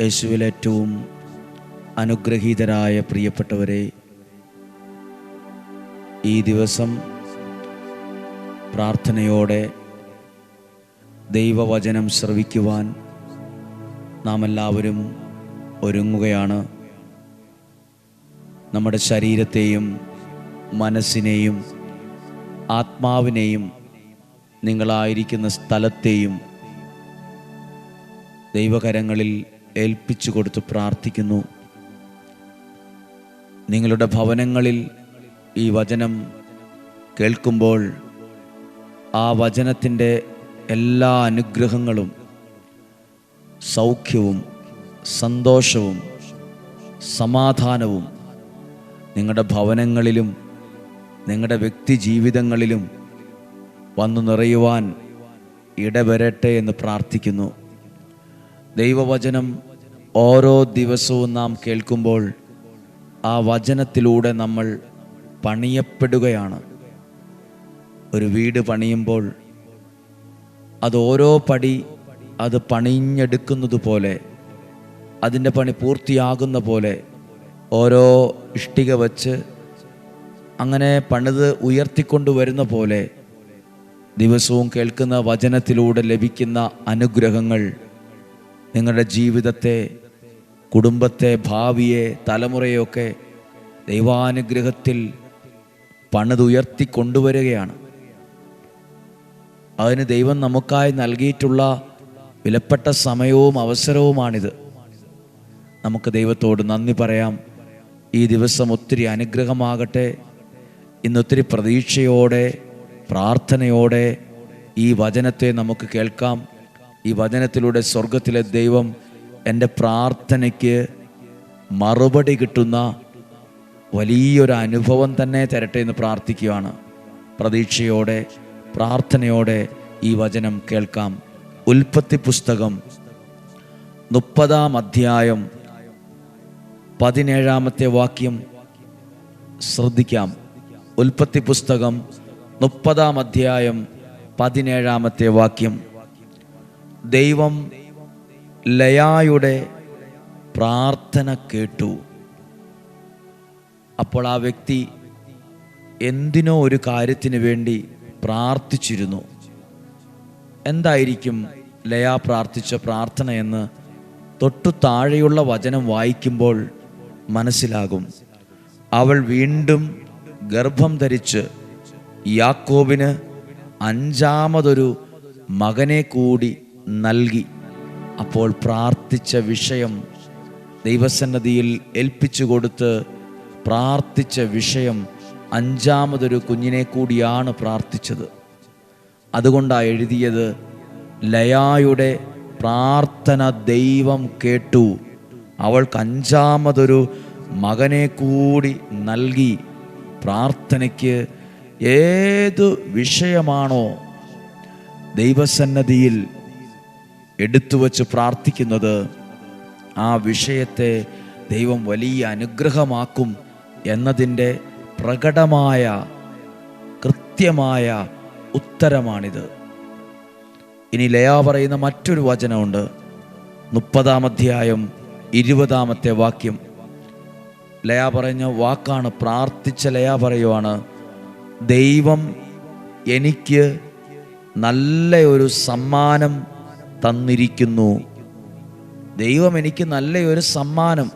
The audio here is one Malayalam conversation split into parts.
യേശുവിൽ ഏറ്റവും അനുഗ്രഹീതരായ പ്രിയപ്പെട്ടവരെ ഈ ദിവസം പ്രാർത്ഥനയോടെ ദൈവവചനം ശ്രവിക്കുവാൻ നാം എല്ലാവരും ഒരുങ്ങുകയാണ്. നമ്മുടെ ശരീരത്തെയും മനസ്സിനെയും ആത്മാവിനെയും നിങ്ങളായിരിക്കുന്ന സ്ഥലത്തെയും ദൈവകരങ്ങളിൽ ഏൽപ്പിച്ചു കൊടുത്ത് പ്രാർത്ഥിക്കുന്നു. നിങ്ങളുടെ ഭവനങ്ങളിൽ ഈ വചനം കേൾക്കുമ്പോൾ ആ വചനത്തിന്റെ എല്ലാ അനുഗ്രഹങ്ങളും സൗഖ്യവും സന്തോഷവും സമാധാനവും നിങ്ങളുടെ ഭവനങ്ങളിലും നിങ്ങളുടെ വ്യക്തി ജീവിതങ്ങളിലും വന്നു നിറയുവാൻ ഇടവരട്ടെ എന്ന് പ്രാർത്ഥിക്കുന്നു. ദൈവവചനം ഓരോ ദിവസവും നാം കേൾക്കുമ്പോൾ ആ വചനത്തിലൂടെ നമ്മൾ പണിയപ്പെടുകയാണ്. ഒരു വീട് പണിയുമ്പോൾ അത് ഓരോ പടി അത് പണിഞ്ഞെടുക്കുന്നത് പോലെ അതിന്റെ പണി പൂർത്തിയാകുന്ന പോലെ ഓരോ ഇഷ്ടിക വച്ച് അങ്ങനെ പണിത് ഉയർത്തിക്കൊണ്ടുവരുന്ന പോലെ ദിവസവും കേൾക്കുന്ന വചനത്തിലൂടെ ലഭിക്കുന്ന അനുഗ്രഹങ്ങൾ നിങ്ങളുടെ ജീവിതത്തെ കുടുംബത്തെ ഭാവിയെ തലമുറയൊക്കെ ദൈവാനുഗ്രഹത്തിൽ പണിതുയർത്തി കൊണ്ടുവരികയാണ് അതിന് ദൈവം നമുക്കായി നൽകിയിട്ടുള്ള വിലപ്പെട്ട സമയവും അവസരവുമാണിത്. നമുക്ക് ദൈവത്തോട് നന്ദി പറയാം. ഈ ദിവസം ഒത്തിരി അനുഗ്രഹമാകട്ടെ. ഇന്നൊത്തിരി പ്രതീക്ഷയോടെ പ്രാർത്ഥനയോടെ ഈ വചനത്തെ നമുക്ക് കേൾക്കാം. ഈ വചനത്തിലൂടെ സ്വർഗത്തിലെ ദൈവം എന്റെ പ്രാർത്ഥനയ്ക്ക് മറുപടി കിട്ടുന്ന വലിയൊരു അനുഭവം തന്നെ തരട്ടെ എന്ന് പ്രാർത്ഥിക്കുകയാണ്. പ്രതീക്ഷയോടെ പ്രാർത്ഥനയോടെ ഈ വചനം കേൾക്കാം. ഉൽപ്പത്തി പുസ്തകം മുപ്പതാം അധ്യായം പതിനേഴാമത്തെ വാക്യം ശ്രദ്ധിക്കാം. ഉൽപ്പത്തി പുസ്തകം മുപ്പതാം അധ്യായം പതിനേഴാമത്തെ വാക്യം. ദൈവം ലയായുടെ പ്രാർത്ഥന കേട്ടു. അപ്പോൾ ആ വ്യക്തി എന്തിനോ ഒരു കാര്യത്തിന് വേണ്ടി പ്രാർത്ഥിച്ചിരുന്നു. എന്തായിരിക്കും ലയ പ്രാർത്ഥിച്ച പ്രാർത്ഥന എന്ന് തൊട്ടു താഴെയുള്ള വചനം വായിക്കുമ്പോൾ മനസ്സിലാകും. അവൾ വീണ്ടും ഗർഭം ധരിച്ച് യാക്കോബിന് അഞ്ചാമതൊരു മകനെ കൂടി നൽകി. അപ്പോൾ പ്രാർത്ഥിച്ച വിഷയം ദൈവസന്നതിയിൽ ഏൽപ്പിച്ചു കൊടുത്ത് പ്രാർത്ഥിച്ച വിഷയം അഞ്ചാമതൊരു കുഞ്ഞിനെ കൂടിയാണ് പ്രാർത്ഥിച്ചത്. അതുകൊണ്ടാണ് എഴുതിയത് ലയായുടെ പ്രാർത്ഥന ദൈവം കേട്ടു. അവൾക്ക് അഞ്ചാമതൊരു മകനെ കൂടി നൽകി. പ്രാർത്ഥനയ്ക്ക് ഏത് വിഷയമാണോ ദൈവസന്നതിയിൽ എടുത്തു വച്ച് പ്രാർത്ഥിക്കുന്നത് ആ വിഷയത്തെ ദൈവം വലിയ അനുഗ്രഹമാക്കും എന്നതിന്റെ പ്രകടമായ കൃത്യമായ ഉത്തരമാണിത്. ഇനി ലയാ പറയുന്ന മറ്റൊരു വചനമുണ്ട്. മുപ്പതാം അധ്യായം ഇരുപതാമത്തെ വാക്യം. ലയ പറഞ്ഞ വാക്കാണ് പ്രാർത്ഥിച്ച ലയ പറയുവാണ് ദൈവം എനിക്ക് നല്ല ഒരു സമ്മാനം തന്നിരിക്കുന്നു. ദൈവം എനിക്ക് നല്ലൊരു സമ്മാനം.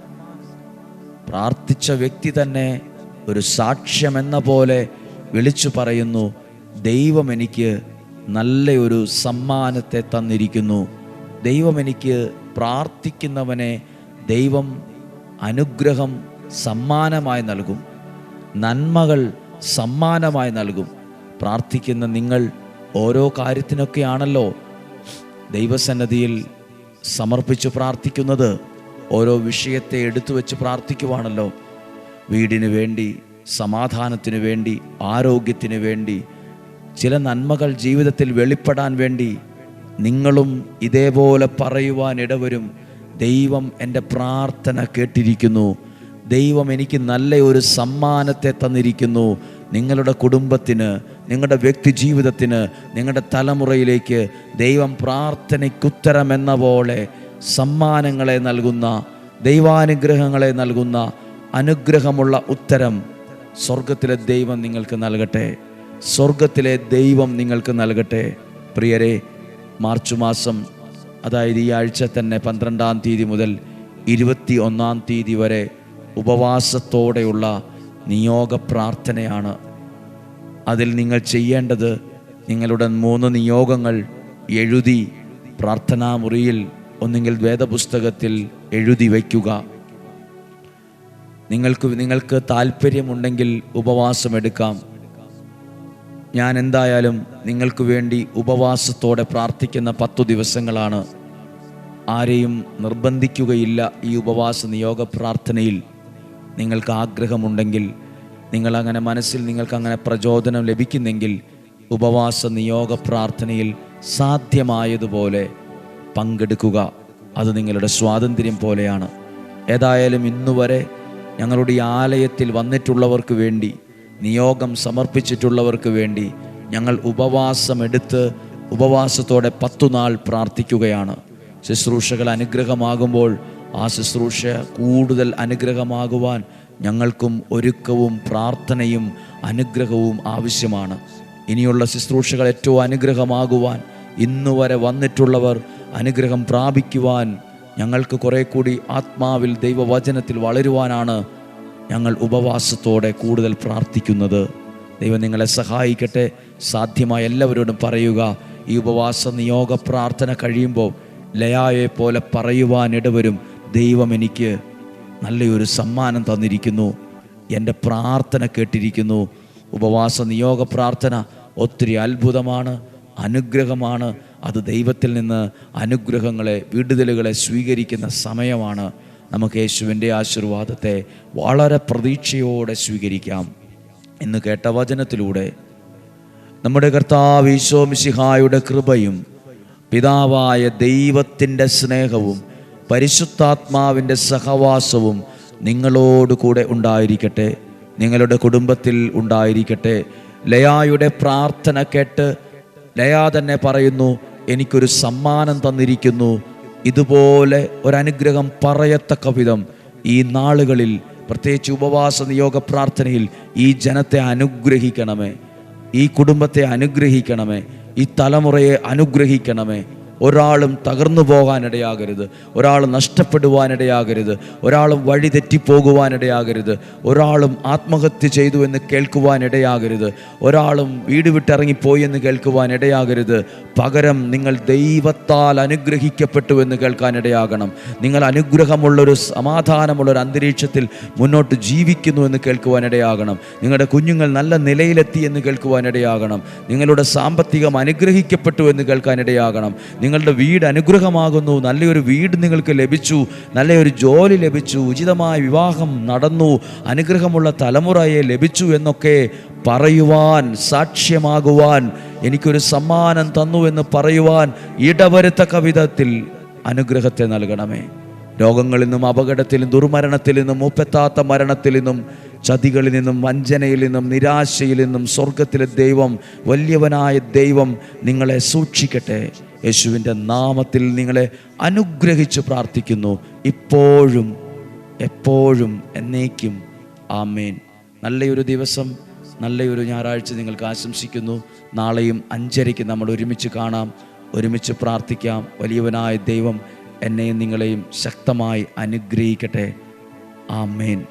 പ്രാർത്ഥിച്ച വ്യക്തി തന്നെ ഒരു സാക്ഷ്യം എന്ന പോലെ വിളിച്ചു പറയുന്നു ദൈവം എനിക്ക് നല്ലൊരു സമ്മാനത്തെ തന്നിരിക്കുന്നു. ദൈവം എനിക്ക് പ്രാർത്ഥിക്കുന്നവനെ ദൈവം അനുഗ്രഹം സമ്മാനമായി നൽകും. നന്മകൾ സമ്മാനമായി നൽകും. പ്രാർത്ഥിക്കുന്ന നിങ്ങൾ ഓരോ കാര്യത്തിനൊക്കെയാണല്ലോ ദൈവസന്നതിയിൽ സമർപ്പിച്ച് പ്രാർത്ഥിക്കുന്നത് ഓരോ വിഷയത്തെ എടുത്തു വെച്ച് പ്രാർത്ഥിക്കുവാണല്ലോ. വീടിനു വേണ്ടി സമാധാനത്തിന് വേണ്ടി ആരോഗ്യത്തിന് വേണ്ടി ചില നന്മകൾ ജീവിതത്തിൽ വെളിപ്പെടാൻ വേണ്ടി നിങ്ങളും ഇതേപോലെ പറയുവാൻ ഇടവരും. ദൈവം എന്റെ പ്രാർത്ഥന കേട്ടിരിക്കുന്നു. ദൈവം എനിക്ക് നല്ല ഒരു സമ്മാനത്തെ തന്നിരിക്കുന്നു നിങ്ങളുടെ കുടുംബത്തിന്. നിങ്ങളുടെ വ്യക്തി ജീവിതത്തിന് നിങ്ങളുടെ തലമുറയിലേക്ക് ദൈവം പ്രാർത്ഥനയ്ക്കുത്തരമെന്ന പോലെ സമ്മാനങ്ങളെ നൽകുന്ന ദൈവാനുഗ്രഹങ്ങളെ നൽകുന്ന അനുഗ്രഹമുള്ള ഉത്തരം സ്വർഗത്തിലെ ദൈവം നിങ്ങൾക്ക് നൽകട്ടെ. സ്വർഗത്തിലെ ദൈവം നിങ്ങൾക്ക് നൽകട്ടെ. പ്രിയരെ മാർച്ച് മാസം അതായത് ഈ ആഴ്ച തന്നെ പന്ത്രണ്ടാം തീയതി മുതൽ ഇരുപത്തി ഒന്നാം തീയതി വരെ ഉപവാസത്തോടെയുള്ള നിയോഗ പ്രാർത്ഥനയാണ് അതിൽ നിങ്ങൾ ചെയ്യേണ്ടത് നിങ്ങളുടെ മൂന്ന് നിയോഗങ്ങൾ എഴുതി പ്രാർത്ഥനാ മുറിയിൽ ഒന്നുകിൽ വേദപുസ്തകത്തിൽ എഴുതി വയ്ക്കുക. നിങ്ങൾക്ക് നിങ്ങൾക്ക് താല്പര്യമുണ്ടെങ്കിൽ ഉപവാസമെടുക്കാം ഞാൻ എന്തായാലും നിങ്ങൾക്ക് വേണ്ടി ഉപവാസത്തോടെ പ്രാർത്ഥിക്കുന്ന പത്തു ദിവസങ്ങളാണ്. ആരെയും നിർബന്ധിക്കുകയില്ല ഈ ഉപവാസ നിയോഗ പ്രാർത്ഥനയിൽ. നിങ്ങൾക്ക് ആഗ്രഹമുണ്ടെങ്കിൽ നിങ്ങളങ്ങനെ മനസ്സിൽ നിങ്ങൾക്ക് അങ്ങനെ പ്രചോദനം ലഭിക്കുന്നെങ്കിൽ ഉപവാസ നിയോഗ പ്രാർത്ഥനയിൽ സാധ്യമായതുപോലെ പങ്കെടുക്കുക. അത് നിങ്ങളുടെ സ്വാതന്ത്ര്യം പോലെയാണ്. ഏതായാലും ഇന്നുവരെ ഞങ്ങളുടെ ഈ ആലയത്തിൽ വന്നിട്ടുള്ളവർക്ക് വേണ്ടി നിയോഗം സമർപ്പിച്ചിട്ടുള്ളവർക്ക് വേണ്ടി ഞങ്ങൾ ഉപവാസമെടുത്ത് ഉപവാസത്തോടെ പത്തു നാൾ പ്രാർത്ഥിക്കുകയാണ്. ശുശ്രൂഷകൾ അനുഗ്രഹമാകുമ്പോൾ ആ ശുശ്രൂഷ കൂടുതൽ അനുഗ്രഹമാകുവാൻ ഞങ്ങൾക്കും ഒരുക്കവും പ്രാർത്ഥനയും അനുഗ്രഹവും ആവശ്യമാണ്. ഇനിയുള്ള ശുശ്രൂഷകൾ ഏറ്റവും അനുഗ്രഹമാകുവാൻ ഇന്നുവരെ വന്നിട്ടുള്ളവർ അനുഗ്രഹം പ്രാപിക്കുവാൻ ഞങ്ങൾക്ക് കുറെ കൂടി ആത്മാവിൽ ദൈവവചനത്തിൽ വളരുവാനാണ് ഞങ്ങൾ ഉപവാസത്തോടെ കൂടുതൽ പ്രാർത്ഥിക്കുന്നത്. ദൈവം നിങ്ങളെ സഹായിക്കട്ടെ. സാധ്യമായ എല്ലാവരോടും പറയുക ഈ ഉപവാസ നിയോഗ പ്രാർത്ഥന കഴിയുമ്പോൾ ലയായെ പോലെ പറയുവാനിടവരും. ദൈവം എനിക്ക് നല്ലൊരു സമ്മാനം തന്നിരിക്കുന്നു. എന്റെ പ്രാർത്ഥന കേട്ടിരിക്കുന്നു. ഉപവാസ നിയോഗ പ്രാർത്ഥന ഒത്തിരി അത്ഭുതമാണ് അനുഗ്രഹമാണ്. അത് ദൈവത്തിൽ നിന്ന് അനുഗ്രഹങ്ങളെ വിടുതലുകളെ സ്വീകരിക്കുന്ന സമയമാണ്. നമുക്ക് യേശുവിന്റെ ആശീർവാദത്തെ വളരെ പ്രതീക്ഷയോടെ സ്വീകരിക്കാം. എന്ന് കേട്ട വചനത്തിലൂടെ നമ്മുടെ കർത്താവ് ഈശോ മിശിഹായുടെ കൃപയും പിതാവായ ദൈവത്തിന്റെ സ്നേഹവും പരിശുദ്ധാത്മാവിന്റെ സഹവാസവും നിങ്ങളോടുകൂടെ ഉണ്ടായിരിക്കട്ടെ. നിങ്ങളുടെ കുടുംബത്തിൽ ഉണ്ടായിരിക്കട്ടെ. ലയായുടെ പ്രാർത്ഥന കേട്ട് ലയ തന്നെ പറയുന്നു എനിക്കൊരു സമ്മാനം തന്നിരിക്കുന്നു. ഇതുപോലെ ഒരനുഗ്രഹം പറയത്തക്ക വിധം ഈ നാളുകളിൽ പ്രത്യേകിച്ച് ഉപവാസ നിയോഗ പ്രാർത്ഥനയിൽ ഈ ജനത്തെ അനുഗ്രഹിക്കണമേ. ഈ കുടുംബത്തെ അനുഗ്രഹിക്കണമേ. ഈ തലമുറയെ അനുഗ്രഹിക്കണമേ. ഒരാളും തകർന്നു പോകാനിടയാകരുത്. ഒരാൾ നഷ്ടപ്പെടുവാനിടയാകരുത്. ഒരാൾ വഴി തെറ്റിപ്പോകുവാനിടയാകരുത് ഒരാളും ആത്മഹത്യ ചെയ്തു എന്ന് കേൾക്കുവാനിടയാകരുത്. ഒരാളും വീട് വിട്ടിറങ്ങിപ്പോയി എന്ന് കേൾക്കുവാനിടയാകരുത്. പകരം നിങ്ങൾ ദൈവത്താൽ അനുഗ്രഹിക്കപ്പെട്ടു എന്ന് കേൾക്കാനിടയാകണം. നിങ്ങൾ അനുഗ്രഹമുള്ളൊരു സമാധാനമുള്ളൊരു അന്തരീക്ഷത്തിൽ മുന്നോട്ട് ജീവിക്കുന്നു എന്ന് കേൾക്കുവാനിടയാകണം. നിങ്ങളുടെ കുഞ്ഞുങ്ങൾ നല്ല നിലയിലെത്തി എന്ന് കേൾക്കുവാനിടയാകണം. നിങ്ങളുടെ സാമ്പത്തികം അനുഗ്രഹിക്കപ്പെട്ടു എന്ന് കേൾക്കാനിടയാകണം. നിങ്ങളുടെ വീട് അനുഗ്രഹമാകുന്നു. നല്ലൊരു വീട് നിങ്ങൾക്ക് ലഭിച്ചു. നല്ലൊരു ജോലി ലഭിച്ചു. ഉചിതമായ വിവാഹം നടന്നു. അനുഗ്രഹമുള്ള തലമുറയെ ലഭിച്ചു എന്നൊക്കെ പറയുവാൻ സാക്ഷ്യമാകുവാൻ എനിക്കൊരു സമ്മാനം തന്നു എന്ന് പറയുവാൻ ഇടവരുത്തക്ക വിധത്തിൽ അനുഗ്രഹത്തെ നൽകണമേ. രോഗങ്ങളിൽ നിന്നും അപകടത്തിൽ നിന്നും ദുർമരണത്തിൽ നിന്നും മൂപ്പെത്താത്ത മരണത്തിൽ നിന്നും ചതികളിൽ നിന്നും വഞ്ചനയിൽ നിന്നും നിരാശയിൽ നിന്നും സ്വർഗത്തിലെ ദൈവം വലിയവനായ ദൈവം നിങ്ങളെ സൂക്ഷിക്കട്ടെ. യേശുവിന്റെ നാമത്തിൽ നിങ്ങളെ അനുഗ്രഹിച്ച് പ്രാർത്ഥിക്കുന്നു. ഇപ്പോഴും എപ്പോഴും എന്നേക്കും. ആമേൻ. നല്ലൊരു ദിവസം നല്ലൊരു ഞായറാഴ്ച നിങ്ങൾക്ക് ആശംസിക്കുന്നു. നാളെയും അഞ്ചരയ്ക്ക് നമ്മൾ ഒരുമിച്ച് കാണാം. ഒരുമിച്ച് പ്രാർത്ഥിക്കാം. വലിയവനായ ദൈവം എന്നെയും നിങ്ങളെയും ശക്തമായി അനുഗ്രഹിക്കട്ടെ. ആമേൻ.